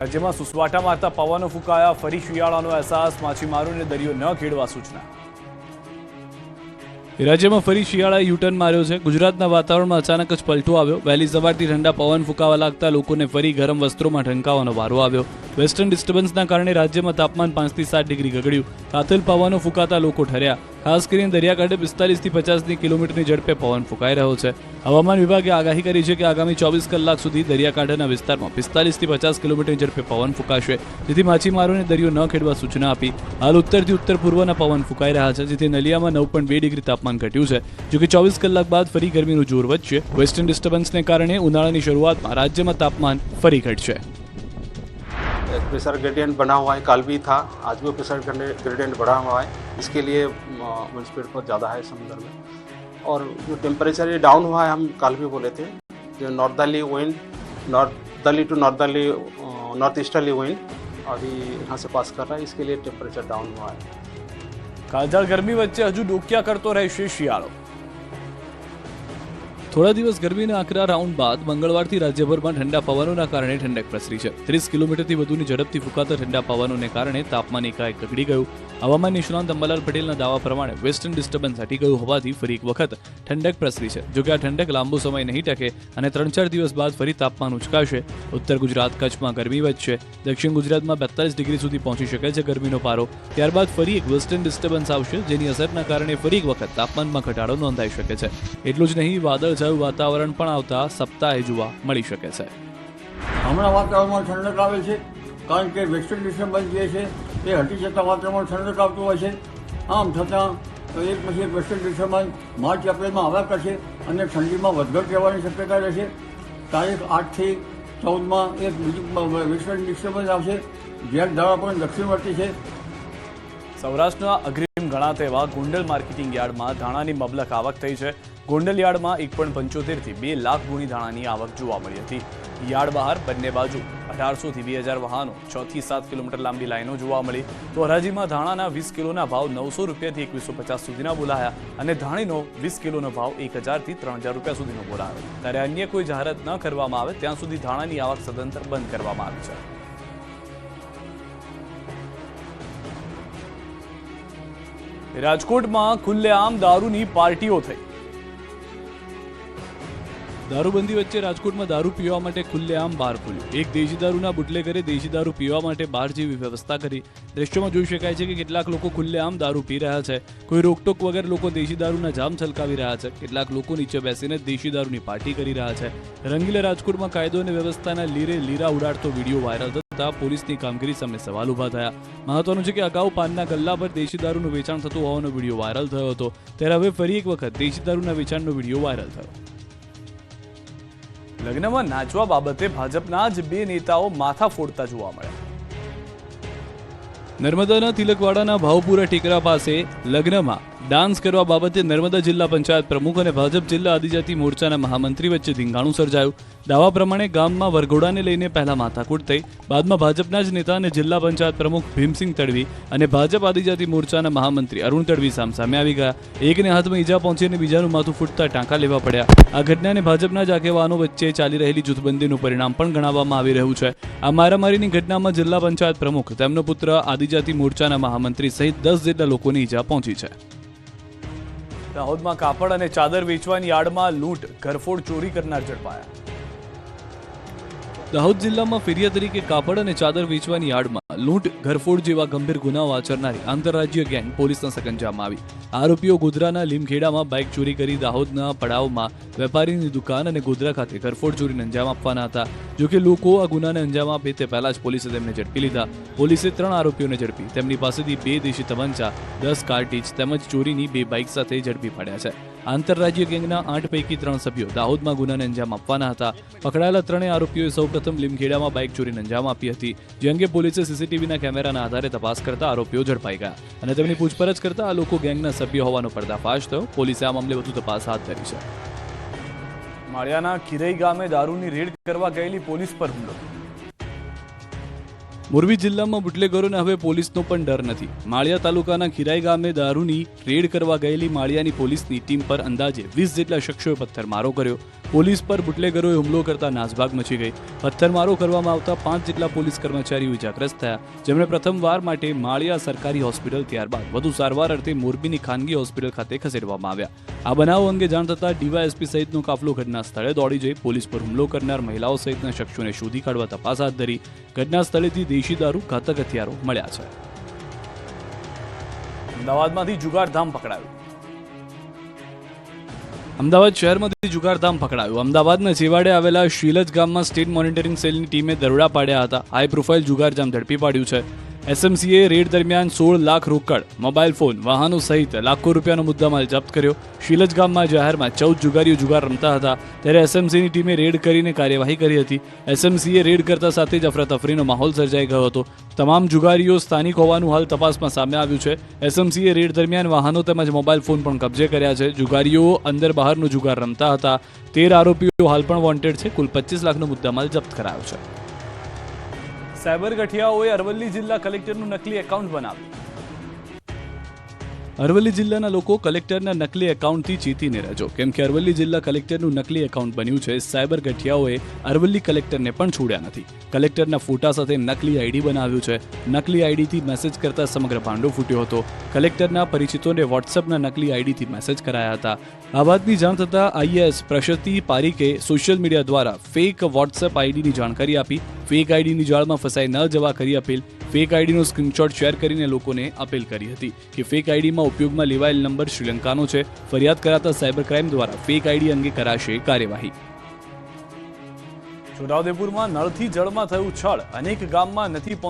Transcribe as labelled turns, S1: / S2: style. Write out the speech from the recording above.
S1: રાજ્યમાં સુસવાટા મારતા પવનો ફૂંકાયા, ફરી શિયાળાનો અહેસાસ માછીમારોને દરિયો ન ખેડવા સૂચના. રાજ્યમાં ફરી શિયાળાએ યુટર્ન માર્યો છે. ગુજરાતના વાતાવરણમાં અચાનક જ પલટો આવ્યો. વહેલી સવારથી ઠંડા પવન ફૂંકાવા લાગતા લોકોને ફરી ગરમ વસ્ત્રોમાં ઢંકાવાનો વારો આવ્યો. વેસ્ટર્ન ડિસ્ટર્બન્સના કારણે રાજ્યમાં તાપમાન પાંચથી સાત ડિગ્રી ગગડ્યું. કાથલ પવનો ફૂંકાતા લોકો ઠર્યા. ખાસ કરીને દરિયાકાંઠે પિસ્તાલીસથી પચાસની કિલોમીટરની ઝડપે પવન ફૂંકાઈ રહ્યો છે. હવામાન વિભાગે આગાહી કરી છે કે આગામી ચોવીસ કલાક સુધી દરિયાકાંઠાના વિસ્તારમાં પિસ્તાલીસથી પચાસ કિલોમીટરની ઝડપે પવન ફૂંકાશે. જેથી માછીમારોને દરિયો ન ખેડવા સૂચના આપી. હાલ ઉત્તરથી ઉત્તર પૂર્વના પવન ફૂંકાઈ રહ્યા છે, જેથી નલિયામાં નવ બે ડિગ્રી તાપમાન ઘટ્યું છે. જોકે ચોવીસ કલાક બાદ ફરી ગરમીનું જોર વધશે. વેસ્ટર્ન ડિસ્ટર્બન્સને કારણે ઉનાળાની શરૂઆતમાં રાજ્યમાં તાપમાન ફરી ઘટશે.
S2: प्रेशर ग्रेडियंट बना हुआ है कल भी था आज भी प्रेशर ग्रेडियंट बढ़ा हुआ है इसके लिए विंड स्पीड बहुत ज़्यादा है समुद्र में और जो टेम्परेचर ये डाउन हुआ है हम कल भी बोले थे जो northerly wind northerly to northerly north easterly wind अभी यहाँ से पास कर रहा है इसके लिए टेम्परेचर डाउन हुआ है
S1: કાળઝાળ ગરમી વચ્ચે હજુ ડોકિયા કરતો રહેશે શિયાળો થોડા દિવસ ગરમીના આકરા રાઉન્ડ બાદ મંગળવારથી રાજ્યભરમાં ઠંડા પવનોના કારણે ઠંડક પ્રસરી છે. ત્રીસ કિલોમીટરથી વધુની ઝડપથી ફૂંકાતા ઠંડા પવનોને કારણે તાપમાન એકાએક ગગડી ગયું. હવામાન નિષ્ણાંત અંબાલાલ પટેલના દાવા પ્રમાણે વેસ્ટર્ન ડિસ્ટર્બન્સ હટી ગયું હોવાથી ફરી એક વખત ઠંડક પ્રસરી છે. જોકે આ ઠંડક લાંબો સમય નહીં ટકે અને ત્રણ ચાર દિવસ બાદ ફરી તાપમાન ઉચકાશે. ઉત્તર ગુજરાત કચ્છમાં ગરમી વધશે. દક્ષિણ ગુજરાતમાં બેતાલીસ ડિગ્રી સુધી પહોંચી શકે છે ગરમીનો પારો. ત્યારબાદ ફરી એક વેસ્ટર્ન ડિસ્ટર્બન્સ આવશે જેની અસરના કારણે ફરી એક વખત તાપમાનમાં ઘટાડો નોંધાઈ શકે છે. એટલું જ નહીં વાદળછાયું વાતાવરણ પણ આવતા સપ્તાહે જોવા મળી શકે છે.
S3: હમણાં વાતાવરણમાં ઠંડક આવે છે કારણ કે વેસ્ટર્ન ડિસ્ટર્બન્સ જે છે એ હટી જતાં વાતાવરણમાં ઠંડક આવતું હોય છે. આમ છતાં એક પછી એક વેસ્ટર્ન ડિસ્ટર્બન્સ માર્ચ એપ્રિલમાં આવ્યા કરશે અને ઠંડીમાં વધઘટ રહેવાની શક્યતા રહેશે. તારીખ આઠથી ચૌદમાં એક બીજું વેસ્ટર્ન ડિસ્ટર્બન્સ આવશે જેમ ધારા પણ દક્ષિણવર્તી છે.
S1: સૌરાષ્ટ્રના અગ્રીમ ગણાતા એવા ગુંડલ માર્કેટિંગ યાર્ડમાં ધાણાની મબલક આવક થઈ છે. ગોંડલ યાર્ડમાં એક પણ પંચોતેરથી બે લાખ ગુણી ધાણાની આવક જોવા મળી હતી. યાર્ડ બહાર બંને બાજુ અઢારસોથી બે હજાર વાહનો છ થી સાત કિલોમીટર લાંબી લાઈનો જોવા મળી. તો હરાજીમાં ધાણાના વીસ કિલોના ભાવ નવસો રૂપિયાથી એકવીસો પચાસ સુધીના બોલાયા અને ધાણીનો વીસ કિલોનો ભાવ એક હજારથી ત્રણ હજાર રૂપિયા સુધીનો બોલાયો. ત્યારે અન્ય કોઈ જાહેરાત ન કરવામાં આવે ત્યાં સુધી ધાણાની આવક સદંતર બંધ કરવામાં આવી છે. રાજકોટમાં ખુલ્લેઆમ દારૂની પાર્ટીઓ થઈ. દારૂબંધી વચ્ચે રાજકોટમાં દારૂ પીવા માટે ખુલ્લેઆમ બાર ખુલ્યું એક દેશી દારૂના બુટલેગરે દેશી દારૂ પીવા માટે બાર જેવી વ્યવસ્થા કરી. દ્રશ્યોમાં જોઈ શકાય છે કે કેટલાક લોકો ખુલ્લેઆમ દારૂ પી રહ્યા છે. કોઈ રોકટોક વગર લોકો દેશી દારૂના જામ છલકાવી રહ્યા છે. કેટલાક લોકો નીચે બેસીને દેશી દારૂની પાર્ટી કરી રહ્યા છે. રંગીલા રાજકોટમાં કાયદો અને વ્યવસ્થાના લીરે લીરા ઉડાડતો વીડિયો વાયરલ થતા પોલીસની કામગીરી સામે સવાલ ઊભા થયા. મહત્વનું છે કે અગાઉ પાનના ગલ્લા પર દેશી દારૂનું વેચાણ થતું હોવાનો વીડિયો વાયરલ થયો હતો. ત્યારે હવે ફરી એક વખત દેશી દારૂના વેચાણનો વીડિયો વાયરલ થયો. લગ્નમાં નાચવા બાબતે ભાજપના જ બે નેતાઓ માથા ફોડતા જોવા મળ્યા. નર્મદાના તિલકવાડાના ભાવપુરા ટેકરા પાસે લગ્નમાં ડાન્સ કરવા બાબતે નર્મદા જિલ્લા પંચાયત પ્રમુખ અને ભાજપ જિલ્લા આદિજાતિ મોરચાના મહામંત્રી વચ્ચે ધીંગાણું સર્જાયું. દાવા પ્રમાણે ગામમાં વરઘોડાને લઈને પહેલા માથાકૂટ થઈ, બાદમાં ભાજપના જ નેતા અને જિલ્લા પંચાયત પ્રમુખ ભીમસિંહ તડવી અને ભાજપ આદિજાતિ મોરચાના મહામંત્રી અરુણ તડવી સામસામે આવી ગયા. એકને હાથમાં ઈજા પહોંચી અને બીજાનું માથું ફૂટતા ટાંકા લેવા પડ્યા. આ ઘટનાને ભાજપના જ આગેવાનો વચ્ચે ચાલી રહેલી જૂથબંધીનું પરિણામ પણ ગણાવવામાં આવી રહ્યું છે. આ મારામારીની ઘટનામાં જિલ્લા પંચાયત પ્રમુખ, તેમનો પુત્ર આદિજાતિ મોરચાના મહામંત્રી સહિત દસ જેટલા લોકોની ઈજા પહોંચી છે. દાહોદમાં કાપડ અને ચાદર વેચવાની આડમાં લૂંટ, ઘરફોડ, ચોરી કરનાર ઝડપાયા. દાહોદ જિલ્લામાં ફેરિયા તરીકે કાપડ અને ચાદર વેચવાની આડમાં લૂંટ, ઘરફોડ જેવા ગંભીર ગુનાઓ આચરનારી આંતરરાજ્ય ગેંગ પોલીસના સકંજામાં આવી. આરોપીઓ ગોધરાના લીમખેડામાં બાઇક ચોરી કરી દાહોદના પડાવમાં વેપારીની દુકાન અને ગોધરા ખાતે ઘરફોડ ચોરીને અંજામ આપવાના હતા. જોકે લોકો આ ગુનાને અંજામ આપે તે પહેલા જ પોલીસે તેમને ઝડપી લીધા. પોલીસે ત્રણ આરોપીઓને ઝડપી. તેમની પાસેથી બે દેશી તમંચા દસ કાર્ટીજ તેમજ ચોરીની બે બાઇક સાથે ઝડપી પાડ્યા છે. આંતરરાજ્ય ગેંગના આઠ પૈકી ત્રણ સભ્યો દાહોદમાં ગુનાને અંજામ આપવાના હતા. પકડાયેલા ત્રણેય આરોપીઓએ સૌપ્રથમ લીમખેડામાં બાઇક ચોરીને અંજામ આપી હતી. જે અંગે પોલીસે સીસીટીવીના કેમેરાના આધારે તપાસ કરતા આરોપીઓ ઝડપાઈ ગયા અને તેમની પૂછપરછ કરતા આ લોકો ગેંગના સભ્ય હોવાનો પર્દાફાશ થયો. પોલીસે આ મામલે વધુ તપાસ હાથ ધરી છે. માળિયાના ખીરઈ ગામે દારૂની રેડ કરવા ગયેલી પોલીસ પર હુમલો. મોરબી જિલ્લામાં બુટલેગરોને હવે પોલીસનો પણ ડર નથી. માળિયા તાલુકાના ખીરાઈ ગામે દારૂની રેડ કરવા ગયેલી માળિયાની પોલીસની ટીમ પર અંદાજે વીસ જેટલા શખ્સોએ પથ્થરમારો કર્યો. પોલીસ પર બુટલેગરોએ હુમલો કરતા નાસભાગ મચી ગઈ. પથ્થરમારો કરવામાં આવતા પાંચ જેટલા પોલીસ કર્મચારીઓ ઇજાગ્રસ્ત થયા. જેમણે પ્રથમવાર માટે માળિયા સરકારી હોસ્પિટલ ત્યારબાદ વધુ સારવાર અર્થે મોરબીની ખાનગી હોસ્પિટલ ખાતે ખસેડવામાં આવ્યા. આ બનાવ અંગે જાણ થતાં ડીવાયએસપી સહિતનો કાફલો ઘટના સ્થળે દોડી જઈ પોલીસ પર હુમલો કરનાર મહિલાઓ સહિતના શખ્સોને શોધી કાઢવા તપાસ હાથ ધરી ઘટના સ્થળેથી દેશી દારૂ ઘાતક હથિયારો મળ્યા છે. અમદાવાદમાંથી જુગારધામ પકડાયું. અમદાવાદ શહેરમાંથી જુગારધામ પકડાયું. અમદાવાદના છેવાડે આવેલા શીલજ ગામમાં સ્ટેટ મોનિટરિંગ સેલની ટીમે દરોડા પાડ્યા હતા. હાઈ પ્રોફાઇલ જુગારજામ ઝડપી પાડ્યું છે. એસએમસીએ રેડ દરમિયાન સોળ લાખ રોકડ, મોબાઈલ ફોન, વાહનો સહિત લાખો રૂપિયાનો મુદ્દામાલ જપ્ત કર્યો. શીલજ ગામમાં જાહેરમાં ચૌદ જુગારીઓ જુગાર રમતા હતા. ત્યારે એસએમસીની ટીમે રેડ કરીને કાર્યવાહી કરી હતી. એસએમસીએ રેડ કરતા સાથે જ અફરાતફરીનો માહોલ સર્જાઈ ગયો હતો. તમામ જુગારીઓ સ્થાનિક હોવાનું હાલ તપાસમાં સામે આવ્યું છે. એસએમસીએ રેડ દરમિયાન વાહનો તેમજ મોબાઈલ ફોન પણ કબજે કર્યા છે. જુગારીઓ અંદર બહારનો જુગાર રમતા હતા. તેર આરોપીઓ હાલ પણ વોન્ટેડ છે. કુલ પચીસ લાખનો મુદ્દામાલ જપ્ત કરાયો છે. સાયબર ગઠિયાઓએ અરવલ્લી જિલ્લા કલેક્ટરનું નકલી એકાઉન્ટ બનાવ્યું. અરવલ્લી જિલ્લાના લોકો કલેક્ટરના નકલી એકાઉન્ટથી ચીતીને રહેજો કેમ કે અરવલ્લી જિલ્લા કલેક્ટરનું નકલી એકાઉન્ટ બન્યું છે, સાયબર ગઠિયાઓએ અરવલ્લી કલેક્ટરને પણ છોડ્યા નથી. કલેક્ટરના ફોટા સાથે નકલી આઈડી બનાવ્યું છે. નકલી આઈડીથી મેસેજ કરતા સમગ્ર ભાંડો ફૂટ્યો હતો. કલેક્ટરના પરિચિતોને વોટ્સએપના નકલી આઈડીથી મેસેજ કરાયા હતા. આ વાતની જાણ થતાં આઈએએસ પ્રશસ્તિ પારીકે સોશિયલ મીડિયા દ્વારા ફેક વોટ્સએપ આઈડીની જાણકારી આપી. ફેક આઈડીની જાળમાં ફસાઈ ન જવા કરી અપીલ. ફેક આઈડીનો સ્ક્રીનશોટ શેર કરીને લોકોને અપીલ કરી હતી કે ફેક આઈડીમાં ઉપયોગમાં લેવાયેલ નંબર શ્રીલંકાનો છે. ફરિયાદ કરાતા સાયબર ક્રાઇમ દ્વારા ફેક આઈડી અંગે કરાશે કાર્યવાહી. છોટાઉદેપુરમાં નળથી જળમાં થયું છળ અનેક ગામમાં નથી